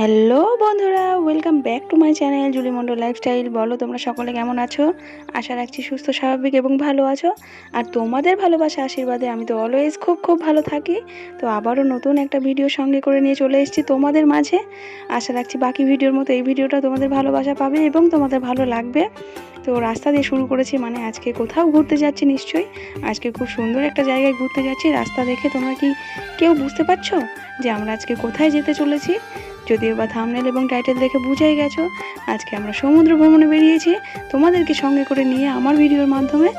Hello বন্ধুরা welcome back to my channel Juli Mondal lifestyle বলো, তোমরা সকলে কেমন আছো? আশা রাখছি সুস্থ, স্বাভাবিক এবং ভালো আছো। আর তোমাদের ভালোবাসা আশীর্বাদে আমি তো অলওয়েজ খুব খুব ভালো থাকি। তো আবারও নতুন একটা ভিডিও সঙ্গে করে নিয়ে চলে এসেছি তোমাদের মাঝে। আশা রাখছি বাকি ভিডিওর মতো এই ভিডিওটা তোমাদের ভালোবাসা পাবে এবং তোমাদের ভালো লাগবে। তো রাস্তা দিয়ে শুরু করেছি মানে আজকে কোথাও ঘুরতে যাচ্ছি নিশ্চয়ই। আজকে খুব সুন্দর একটা জায়গায় ঘুরতে যাচ্ছি। রাস্তা দেখে তোমরা কি কেউ বুঝতে পারছ যে আমরা আজকে কোথায় যেতে চলেছি? যদিও বা থামনেল এবং টাইটেল দেখে বুঝেই গেছো, আজকে আমরা সমুদ্র ভ্রমণে বেরিয়েছি, তোমাদেরকে সঙ্গে করে নিয়ে আমার ভিডিওর মাধ্যমে।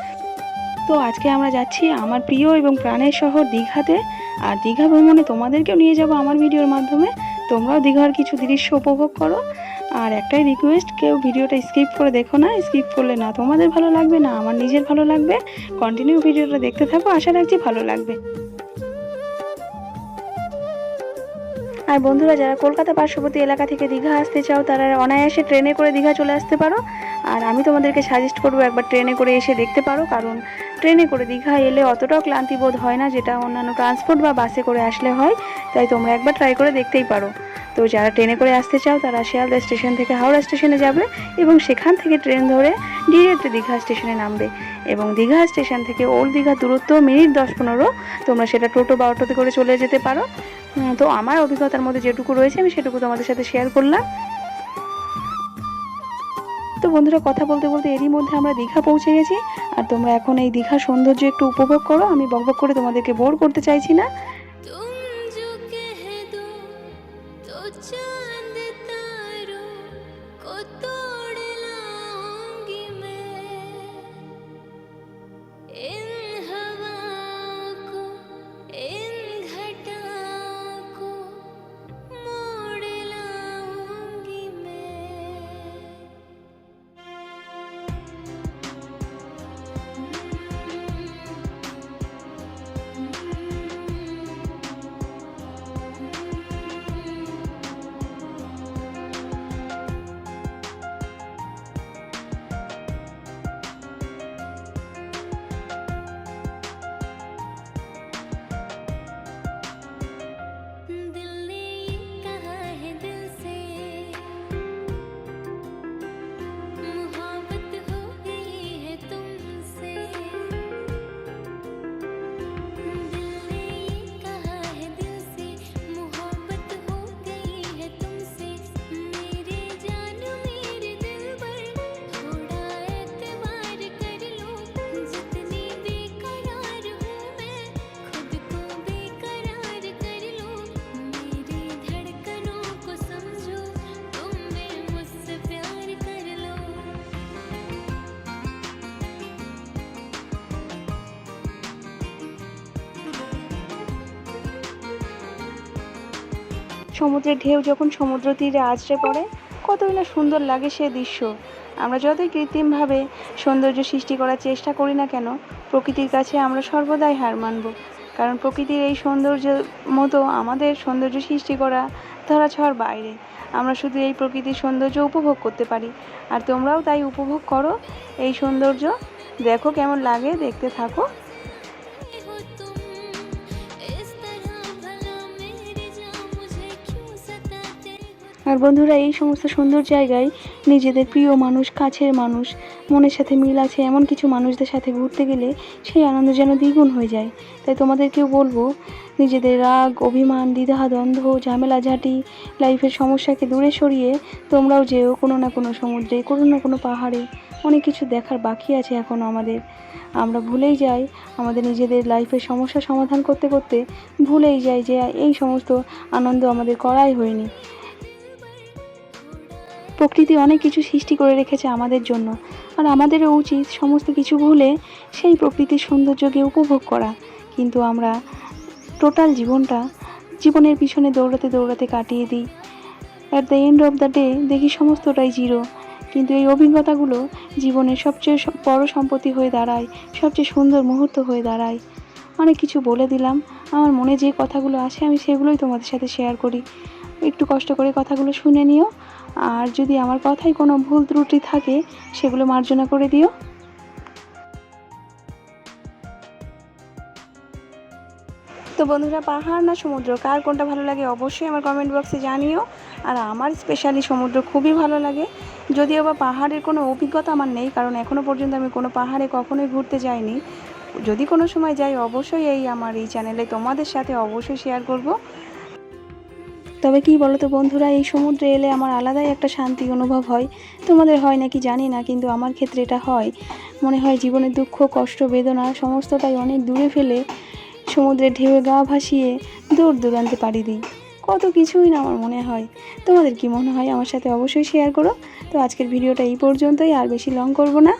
তো আজকে আমরা যাচ্ছি আমার প্রিয় এবং প্রাণের শহর দীঘাতে, আর দীঘা ভ্রমণে তোমাদেরকেও নিয়ে যাব আমার ভিডিওর মাধ্যমে। তোমরাও দীঘার কিছু দৃশ্য উপভোগ করো, আর একটাই রিকোয়েস্ট কেউ ভিডিওটা স্কিপ করে দেখো না স্কিপ করলে না তোমাদের ভালো লাগবে, না আমার নিজের ভালো লাগবে। কন্টিনিউ ভিডিওটা দেখতে থাকো, আশা রাখছি ভালো লাগবে। আর বন্ধুরা, যারা কলকাতা পার্শ্ববর্তী এলাকা থেকে দীঘা আসতে চাও, তারা অনায়াসে ট্রেনে করে দীঘা চলে আসতে পারো। আর আমি তোমাদেরকে সাজেস্ট করব একবার ট্রেনে করে এসে দেখতে পারো, কারণ ট্রেনে করে দীঘা এলে অতটাও ক্লান্তি বোধ হয় না, যেটা অন্যান্য ট্রান্সপোর্ট বা বাসে করে আসলে হয়। তাই তোমরা একবার ট্রাই করে দেখতেই পারো। তো যারা ট্রেনে করে আসতে চাও, তারা শিয়ালদা স্টেশন থেকে হাওড়া স্টেশনে যাবে এবং সেখান থেকে ট্রেন ধরে ডিরেক্ট দীঘা স্টেশনে নামবে। এবং দীঘা স্টেশন থেকে ওল্ড দীঘা দূরত্ব মিনিট দশ পনেরো, তোমরা সেটা টোটো বা অটোতে করে চলে যেতে পারো। তো আমার অভিজ্ঞতার মধ্যে যেটুকু রয়েছে, আমি সেটুকু তোমাদের সাথে শেয়ার করলাম। তো বন্ধুরা, কথা বলতে বলতে এরই মধ্যে আমরা দীঘা পৌঁছে গেছি। আর তোমরা এখন এই দীঘা সৌন্দর্য একটু উপভোগ করো, আমি বকবক করে তোমাদেরকে বোর করতে চাইছি না। সমুদ্রের ঢেউ যখন সমুদ্র তীরে আছড়ে পড়ে, কতই না সুন্দর লাগে সে দৃশ্য। আমরা যতই কৃত্রিমভাবে সৌন্দর্য সৃষ্টি করার চেষ্টা করি না কেন, প্রকৃতির কাছে আমরা সর্বদাই হার মানব। কারণ প্রকৃতির এই সৌন্দর্য মতো আমাদের সৌন্দর্য সৃষ্টি করা ধরাছোঁয়ার বাইরে। আমরা শুধু এই প্রকৃতির সৌন্দর্য উপভোগ করতে পারি। আর তোমরাও তাই উপভোগ করো। এই সৌন্দর্য দেখো কেমন লাগে, দেখতে থাকো। আর বন্ধুরা, এই সমস্ত সুন্দর জায়গায় নিজেদের প্রিয় মানুষ, কাছের মানুষ, মনের সাথে মিল আছে এমন কিছু মানুষদের সাথে ঘুরতে গেলে সেই আনন্দ যেন দ্বিগুণ হয়ে যায়। তাই তোমাদেরকেও বলব, নিজেদের রাগ, অভিমান দ্বিধা দ্বন্দ্ব ঝামেলা ঝাঁটি লাইফের সমস্যাকে দূরে সরিয়ে তোমরাও যেও কোনো না কোনো সমুদ্রে, কোনো না কোনো পাহাড়ে। অনেক কিছু দেখার বাকি আছে এখনও আমাদের। আমরা ভুলেই যাই, আমাদের নিজেদের লাইফের সমস্যা সমাধান করতে করতে ভুলেই যাই যে এই সমস্ত আনন্দ আমাদের করাই হয়নি। প্রকৃতি অনেক কিছু সৃষ্টি করে রেখেছে আমাদের জন্য। আর আমাদেরও উচিত সমস্ত কিছু ভুলে সেই প্রকৃতির সৌন্দর্যকে উপভোগ করা। কিন্তু আমরা টোটাল জীবনটা জীবনের পিছনে দৌড়াতে দৌড়াতে কাটিয়ে দিই। At the end of the day দেখি সমস্তটাই জিরো কিন্তু এই অভিজ্ঞতাগুলো জীবনের সবচেয়ে বড় সম্পত্তি হয়ে দাঁড়ায়, সবচেয়ে সুন্দর মুহূর্ত হয়ে দাঁড়ায়। অনেক কিছু বলে দিলাম। আমার মনে যে কথাগুলো আসে, আমি সেগুলোই তোমাদের সাথে শেয়ার করি। একটু কষ্ট করে কথাগুলো শুনে নিও। আর যদি আমার কথায় কোনো ভুল ত্রুটি থাকে, সেগুলো মার্জনা করে দিও। তো বন্ধুরা, পাহাড় না সমুদ্র? কার কোনটা ভালো লাগে অবশ্যই আমার কমেন্ট বক্সে জানিও। আর আমার স্পেশালি সমুদ্র খুবই ভালো লাগে। যদিও বা পাহাড়ের কোনো অভিজ্ঞতা আমার নেই, কারণ এখনও পর্যন্ত আমি কোনো পাহাড়ে কখনোই ঘুরতে যাইনি। যদি কোনো সময় যাই, অবশ্যই এই আমার এই চ্যানেলে তোমাদের সাথে অবশ্যই শেয়ার করব। তবে কি বলো তো বন্ধুরা, এই সমুদ্রে এলে আমার আলাদাই একটা শান্তি অনুভব হয়। তোমাদের হয় নাকি জানি না, কিন্তু আমার ক্ষেত্রে এটা হয়। মনে হয় জীবনের দুঃখ, কষ্ট, বেদনা সমস্তটাই অনেক দূরে ফেলে সমুদ্রের ঢেউয়ে গা ভাসিয়ে দূর দূরান্তে পাড়ি দিই। কত কিছুই না আমার মনে হয়। তোমাদের কি মনে হয়? আমার সাথে অবশ্যই শেয়ার করো। তো আজকের ভিডিওটা এই পর্যন্তই, আর বেশি লং করব না।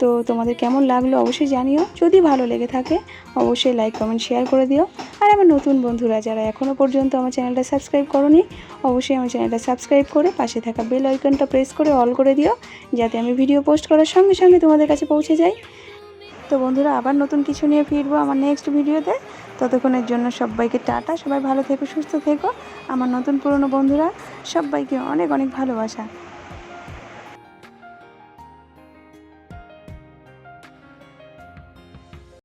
তো তোমাদের কেমন লাগল অবশ্যই জানিও। যদি ভালো লেগে থাকে, অবশ্যই লাইক কমেন্ট শেয়ার করে দিও। আর আমার নতুন বন্ধুরা, যারা এখনও পর্যন্ত আমার চ্যানেলটা সাবস্ক্রাইব করনি, অবশ্যই আমার চ্যানেলটা সাবস্ক্রাইব করে পাশে থাকা বেল আইকনটা প্রেস করে অল করে দিও, যাতে আমি ভিডিও পোস্ট করার সঙ্গে সঙ্গে তোমাদের কাছে পৌঁছে যাই। তো বন্ধুরা, আবার নতুন কিছু নিয়ে ফিরবো আমার নেক্সট ভিডিওতে ততক্ষণের জন্য সবাইকে টাটা, সবাই ভালো থেকো, সুস্থ থেকো। আমার নতুন পুরনো বন্ধুরা, সবাইকে অনেক অনেক ভালোবাসা।